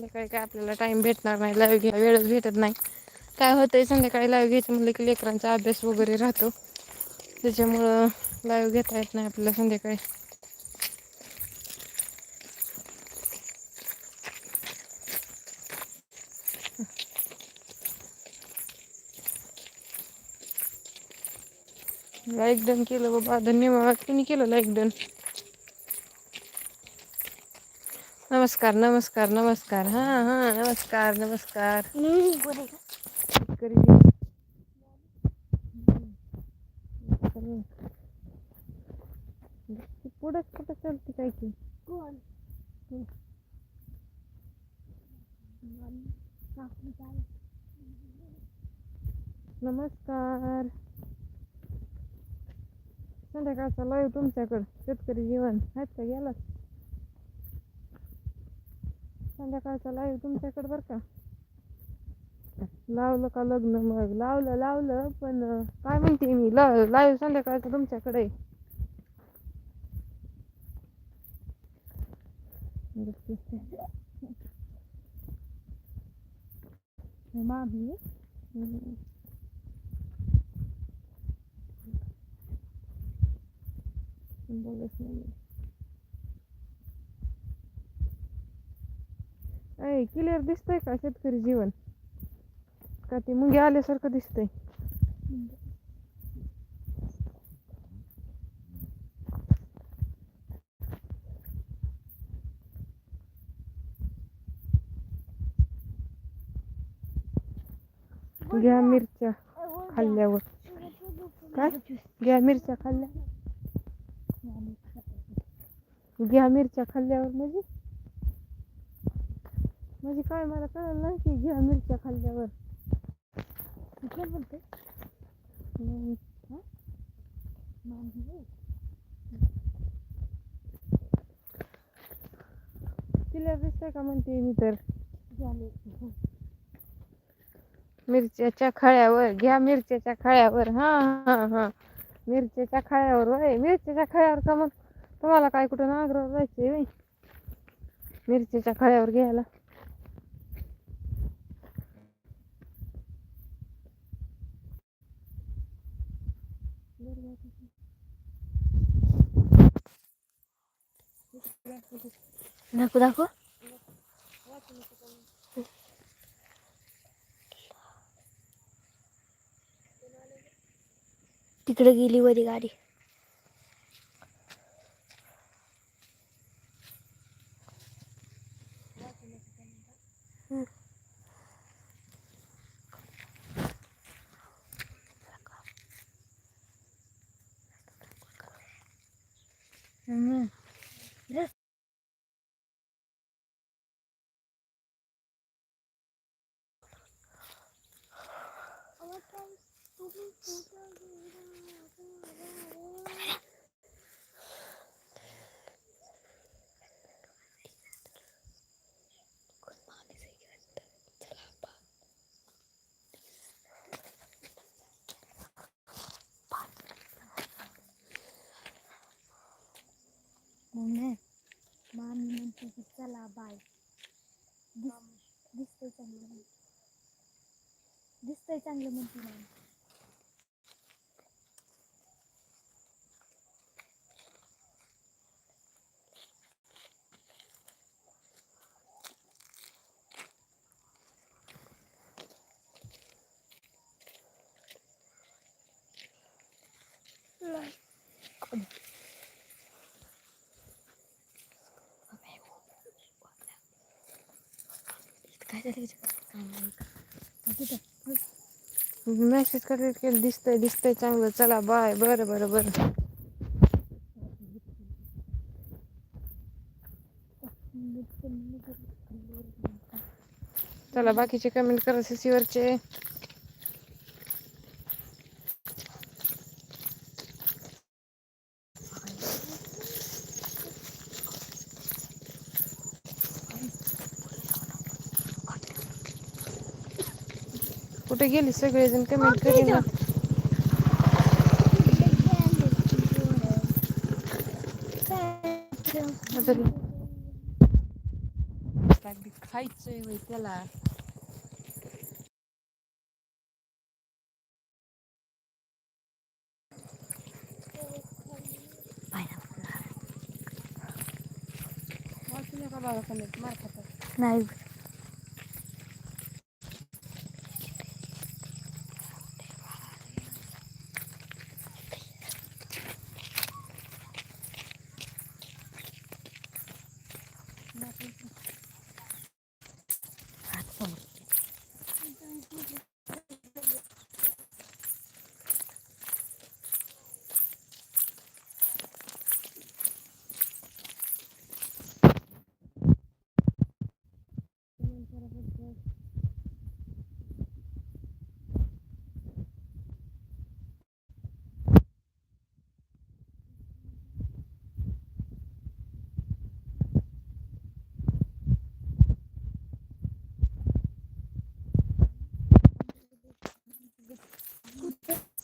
संध्याकाळी काय आपल्याला टाइम भेटणार नाही लाईव्ह घ्यायला वेळच भेटत नाही. काय होतंय संध्याकाळी लाईव्ह घ्यायचं म्हणलं की लेकरांचा अभ्यास वगैरे राहतो. त्याच्यामुळं लाईव्ह घेता येत नाही आपल्याला संध्याकाळी. लाईक डन केलं बाबा धन्यवाद कुणी केलं लाईक डन? नमस्कार नमस्कार नमस्कार. हा हा नमस्कार नमस्कार. शेतकरी पुढंच कुठं चालते काय की नमस्कार. संध्याकाळचा लाईव्ह तुमच्याकडं. शेतकरी जीवन. आहेत का गेलात? संध्याकाळचा लाईव्ह तुमच्याकडं बरं का? लावलं का लग्न मग? लावलं लावलं पण काय म्हणते मी? लाईव्ह संध्याकाळचं तुमच्याकडे. मामी. बोलत नाही ऐ क्लिअर दिसतंय का शेतकरी जीवन? का ते मुंगे आल्यासारखं दिसतंय? घ्या मिरच्या खाल्ल्यावर. काय? घ्या मिरच्या खाल्ल्या. घ्या मिरच्या खाल्ल्यावर म्हणजे? म्हणजे काय मला कळलं नाही की घ्या मिरच्या खाल्ल्यावर. काय बोलते. क्लिअर दिसतंय का म्हणते मी तर? मिरच्याच्या खळ्यावर. घ्या मिरच्याच्या खळ्यावर. हा हा हा. मिरच्याच्या खळ्यावर होय मिरच्याच्या खळ्यावर का मग? तुम्हाला काय कुठं नागरावर जायचंय मिरच्याच्या खळ्यावर घ्यायला. दाखव दाखव. तिकडे गेली वरी गाडी. मामी म्हणते की चला बाय. दिसते चांगलं. दिसतंय चांगलं म्हणते मामी काय झालं काय नाही मेसेज करत केलं दिसतंय दिसतंय चांगलं. चला बाय बरं बरं बरं. चला बाकीचे कमेंट करा सीसीवरचे कुठे गेली? सगळेजण कमेंट करीना खायचंय होय त्याला. नाही. そう